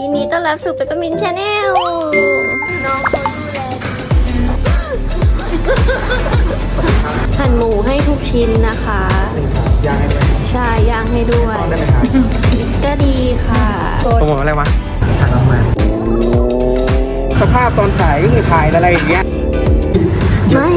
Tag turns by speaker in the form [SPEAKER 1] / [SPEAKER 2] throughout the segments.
[SPEAKER 1] ยินดีต้อนรับสู่เปปเปอร์มินชาแนลน้องเขาดูแลหั่นหมูให้ทุกชิ้นนะคะ
[SPEAKER 2] ยางให้ด้วย
[SPEAKER 1] ใช่ย่างให้ด้วย
[SPEAKER 2] ได้ไหมครับ
[SPEAKER 1] ก็ดีค่ะ
[SPEAKER 2] โปรโมทอะไรวะถ่ายออกมาสภาพตอนถ่ายก็คือถ่ายอะไรอย่างเงี้ย
[SPEAKER 1] ไม่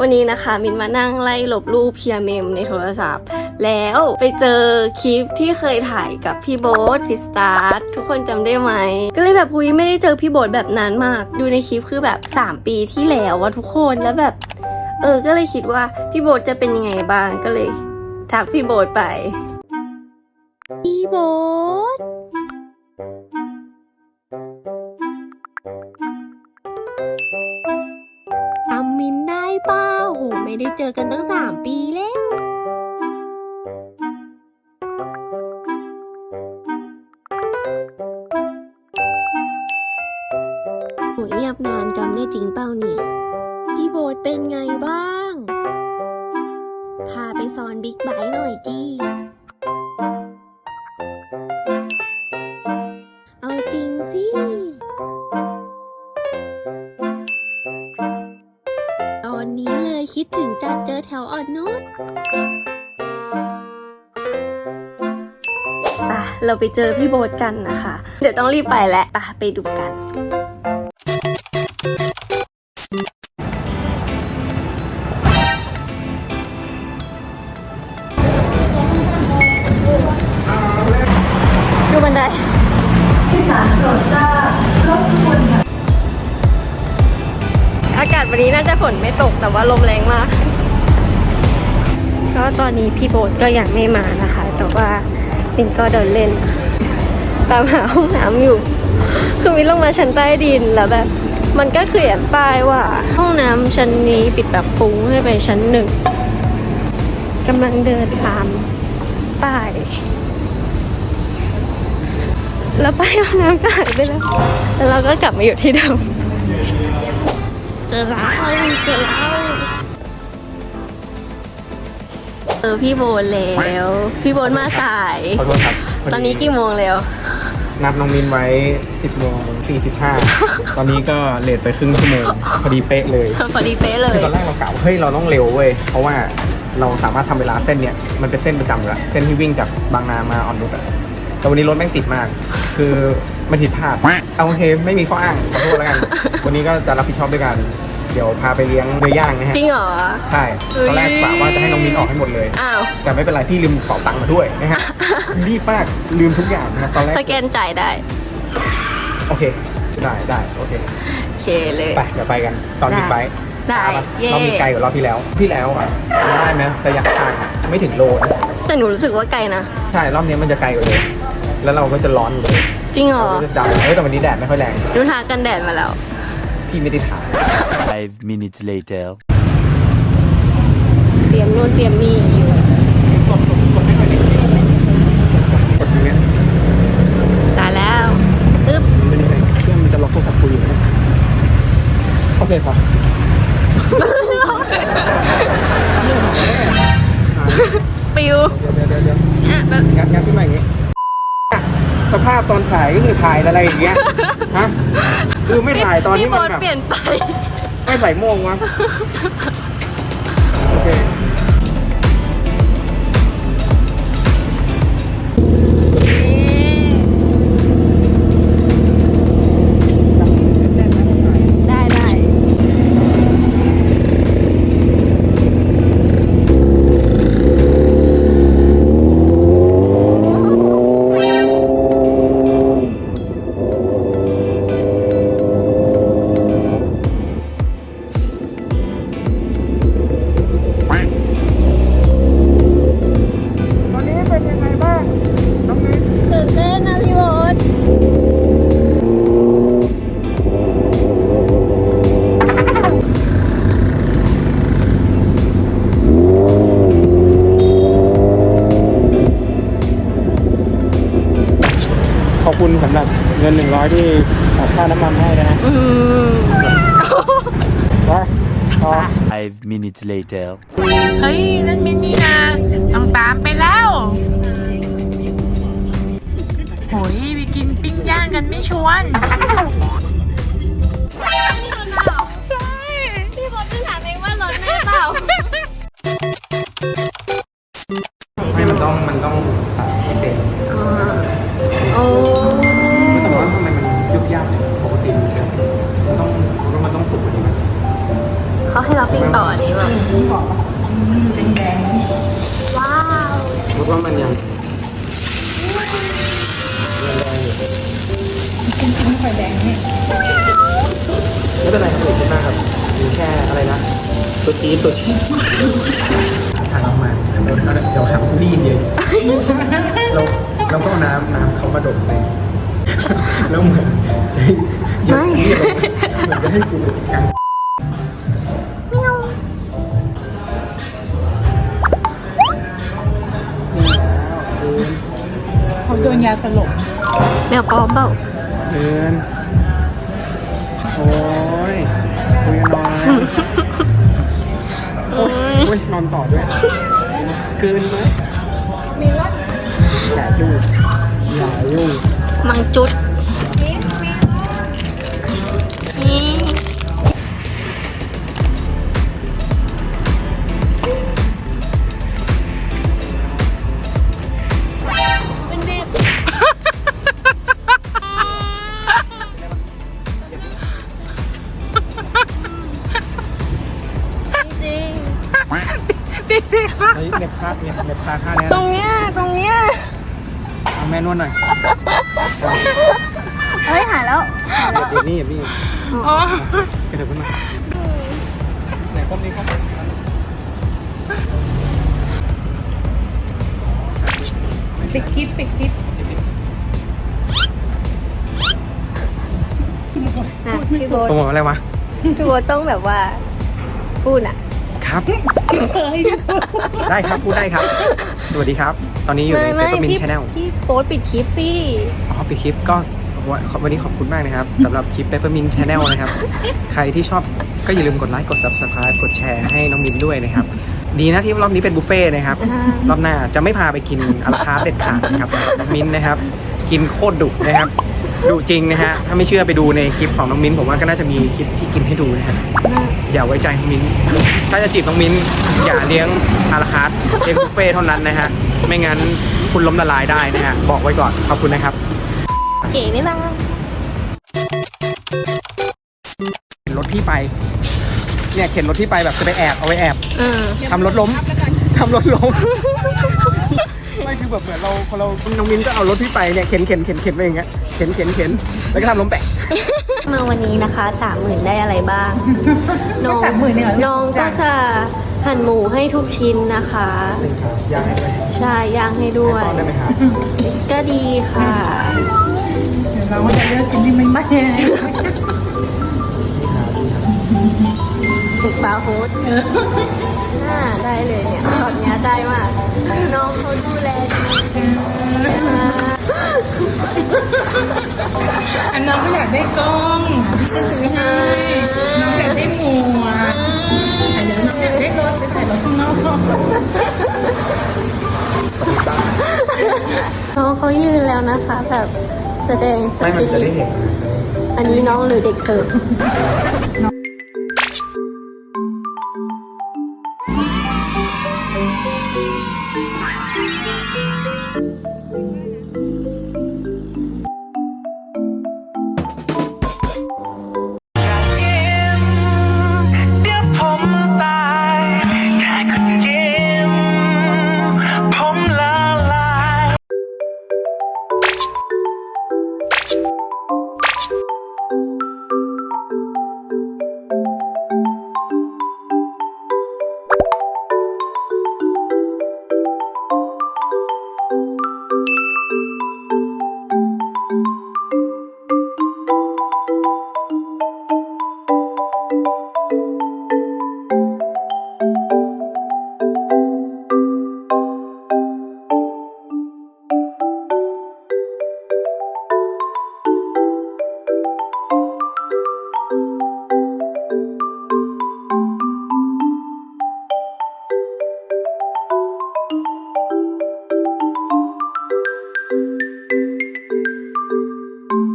[SPEAKER 1] วันนี้นะคะมินมานั่งไล่ลบรูปเพียเมมในโทรศัพท์ แล้วไปเจอคลิปที่เคยถ่ายกับพี่โบ๊ทพี่สตาร์ททุกคนจำได้ไหม ก็เลยแบบอุ้ยไม่ได้เจอพี่โบ๊ทแบบนานมาก ดูในคลิปคือแบบ 3 ปีที่แล้วว่าทุกคนแล้วแบบ เออก็เลยคิดว่าพี่โบ๊ทจะเป็นยังไงบ้างก็เลย ทักพี่โบ๊ทไป พี่โบ๊ท เจอกันตั้งสามปีแล้วโหเงียบนานจำได้จริงเปล่าเนี่ย พี่โบทเป็นไงบ้าง พาไปสอนบิ๊กไบค์หน่อยจี เจอแถวอ่อนนุชป่ะเราไปเจอพี่โบ๊ทกันนะคะ เดี๋ยวต้องรีบไปแล้วป่ะไปดูกัน ดูบันไดอากาศวันนี้น่าจะฝนไม่ตกแต่ว่าลมแรงมาก ก็ตอนนี้พี่โบ๊ทก็ยังไม่มานะคะ แต่ว่ามินก็เดินเล่น ตามหาห้องน้ำอยู่ คือมินลงมาชั้นใต้ดินแล้วแบบ มันก็เขียนป้ายว่าห้องน้ำชั้นนี้ปิดแบบปุ้งให้ไปชั้นหนึ่งกำลังเดินตามป้าย แล้วป้ายห้องน้ำก็หายไปแล้ว แล้วเราก็กลับมาอยู่ที่เดิมเจอแล้วเจอแล้ว เออพี่โบนแล้ว พี่โบนมาสาย
[SPEAKER 2] ขอโทษครับพ
[SPEAKER 1] ต
[SPEAKER 2] ดี
[SPEAKER 1] อนนี้กี่โมงแล้ว
[SPEAKER 2] นัดน้องมินไว้ 10โมง45 ตอนนี้ก็เลทไปครึ่งชั่วโมงพอดีเป๊ะเลย
[SPEAKER 1] พอดีเป๊ะเล
[SPEAKER 2] คื
[SPEAKER 1] ย
[SPEAKER 2] อตอนแรกเรากะว่าเฮ้ยเราต้องเร็วเว้ย เพราะว่าเราสามารถทำเวลาเส้นเนี้ยมันเป็นเส้นประจำอยู่แล้วเส้นที่วิ่งจากบางนามาออนนุชอะแต่วันนี้รถแม่งติดมาก คือมันผิดพลาดเอาโอเคไม่มีข้ออ้างขอโทษแล้วกัน วันนี้ก็จะรับผิดชอบด้วยกัน เดี๋ยวพาไปเลี้ยงเนื้อย่างนะฮะ
[SPEAKER 1] จริงเหรอ
[SPEAKER 2] ใช่ตอนแรกกะว่าจะให้น้องมินออกให้หมดเลย
[SPEAKER 1] อ้าว
[SPEAKER 2] แต่ไม่เป็นไรพี่ลืมกระเป๋าตังค์มาด้วยนะฮะรีบมากลืมทุกอย่างนะครับตอนแรก
[SPEAKER 1] สแกนจ่ายได้
[SPEAKER 2] โอเค ได้ได้โอเค
[SPEAKER 1] โอเคเลย
[SPEAKER 2] ไปเดี๋ยวไปกันตอนบิ๊กไบค์
[SPEAKER 1] ได้
[SPEAKER 2] ตามมา
[SPEAKER 1] เย่
[SPEAKER 2] รอบนี้ไกลกว่ารอบที่แล้วที่แล้วอะได้ไหมระยะทางอะไม่ถึงโลนะ
[SPEAKER 1] แต่หนูรู้สึกว่าไกลนะ
[SPEAKER 2] ใช่รอบนี้มันจะไกลกว่าเลย แล้วเราก็จะร้อนอยู่เลย
[SPEAKER 1] จริงเหรอ
[SPEAKER 2] เราก็จะดำเฮ้ยแต่วันนี้แดดไม่ค่อยแรง
[SPEAKER 1] หนูทากันแดดมาแล้ว
[SPEAKER 2] พี่ไม่ได้ถ่าย
[SPEAKER 3] Five minutes later.
[SPEAKER 1] เตรียมนู่นเตรียมนี่อยู่
[SPEAKER 2] ต
[SPEAKER 1] อ
[SPEAKER 2] นถ่ายก็คือถ่ายอะไรอย่างเงี้ยฮะคือไม่ถ่ายตอนที่
[SPEAKER 1] พี่
[SPEAKER 2] มั
[SPEAKER 1] โบ๊
[SPEAKER 2] น
[SPEAKER 1] ท
[SPEAKER 2] แบบ
[SPEAKER 1] เปลี่ยนไป
[SPEAKER 2] ไม่ใส่โมงวะ ขอบคุณสำหรับเงินหนึ่งร้อยที่ออกค่าน้ำมันให้นะฮะ
[SPEAKER 1] อืม
[SPEAKER 2] ไปต่อ
[SPEAKER 3] Five minutes later.
[SPEAKER 4] เฮ้ย นั่นมินนี่นะต้องตามไปแล้วโหยไปกินปิ้งย่างกันไม่ชวน
[SPEAKER 1] ให้เราปิ้งต่ออันนี้แบบว้าว
[SPEAKER 2] เพราะว่ามันยังไม่เป็นไรครับไม่เป็นไรครับมีแค่อะไรนะ ตัวจี๊ดตัวจี๊ดทางออกมาเดี๋ยวเดี๋ยวทำรีดเยอะเราเราก็เอาน้ำน้ำเขามาดมไปแล้วเหมือนจะให้หยุดเรียกเหมือนจะให้กูกัน
[SPEAKER 4] เขาโดนยาสลบ
[SPEAKER 1] แมวปลอมเปล่า
[SPEAKER 2] เดินโอ้ยคุยกันหน่อยโอ้ยนอนต่อด้วยเกินไหมอย่ายุ่งอย่ายุ่ง
[SPEAKER 1] มังจุด
[SPEAKER 2] เน็บคาดเนี่ยเน็บคาค่าเนี้ย
[SPEAKER 1] ตรงเนี้ยตรงเนี้ย
[SPEAKER 2] เอาแม่นวดหน่อย
[SPEAKER 1] เฮ้ยหายแล้ว
[SPEAKER 2] เดี๋ยวนี่อย่าพี่
[SPEAKER 4] อ๋อ
[SPEAKER 2] กระเถิบขึ้นมาไหนก้มนี้ครับ
[SPEAKER 4] ปิดคลิปปิดคลิป
[SPEAKER 1] นะพี่โบ๊ท
[SPEAKER 2] ผมบอกอะไรวะ
[SPEAKER 1] พี่โบ๊ทต้องแบบว่าพูดอะ
[SPEAKER 2] ครับ ได้ครับพูดได้ครับ สวัสดีครับ ตอนนี้อยู่ในเปเปอร์มิน
[SPEAKER 1] พี่
[SPEAKER 2] ชาแนล
[SPEAKER 1] พี่โบ๊ทปิดคลิปสิ
[SPEAKER 2] อ๋อปิดคลิปก็วันนี้ขอบคุณมากนะครับสำหรับคลิป Peppermint Channel นะครับ ใครที่ชอบก็อย่าลืมกดไลค์กด Subscribe กดแชร์ให้น้องมินด้วยนะครับ ดีนะที่รอบนี้เป็นบุฟเฟ่ต์นะครับ รอบหน้าจะไม่พาไปกินอาราคาร์ทเด็ดขาดนะครับน้องมินนะครับ กินโคตรดุนะครับ ดุจริงนะฮะ ถ้าไม่เชื่อไปดูในคลิปของน้องมินผมว่าก็น่าจะมีคลิปที่กินให้ดูนะฮะ อย่าไว้ใจน้องมินถ้าจะจีบน้องมินอย่าเลี้ยงอาราคาร์ทเลี้ยงบุฟเฟ่ต์เท่านั้นนะฮะ ไม่งั้นคุณล้มละลายได้นะฮะ บอกไว้ก่อน ขอบคุณนะครับ
[SPEAKER 1] เก๋ไม่บ้าง
[SPEAKER 2] เข็นรถพี่ไป เนี่ยเข็นรถพี่ไปแบบจะไปแอบเอาไว้แอบ
[SPEAKER 1] เออ
[SPEAKER 2] ทำรถล้ม ทำรถล้ม ไม่คือแบบเหมือนเราพอเราน้องมินก็เอารถพี่ไปเนี่ยเข็นเข็นเข็นเข็นไปอย่างเงี้ยเข็นเข็นเข็นแล้วก็ทำล้มแปะ
[SPEAKER 1] มาวันนี้นะคะสามหมื่นได้อะไรบ้าง น้อง
[SPEAKER 4] สามหมื่นเนี่ยเหรอ
[SPEAKER 1] น้องก็จะหั่นหมูให้ทุกชิ้นนะคะ
[SPEAKER 2] ย่างให้ด้วย
[SPEAKER 1] ใช่ย่างให้ด้วย
[SPEAKER 2] ตอนได้ไหมครับ
[SPEAKER 1] ก็ดีค่ะ
[SPEAKER 4] เดี๋ยวเราก็จะเลือกชิ้นที่ไม่ไหม้
[SPEAKER 1] ตึกบาร์โฮสน่าได้เลยเนี่ยช็อตเนี้ยได้มากน้องเขาดูแลดีมาก
[SPEAKER 4] อันน้องก็อยากได้กล้องพี่จะซื้อให้น้องอยากได้หมวกอันเดี๋ยวน้องอยากได้รถไปใส่รถข้างนอก
[SPEAKER 1] น้องเขายืนแล้วนะคะ แบบแสดงส
[SPEAKER 2] ไม่มัน
[SPEAKER 1] ปิ
[SPEAKER 2] จะ
[SPEAKER 1] ริ
[SPEAKER 2] ได้
[SPEAKER 1] ต
[SPEAKER 2] เห็น
[SPEAKER 1] อันนี้น้องหรือเด็กเสิร์ฟ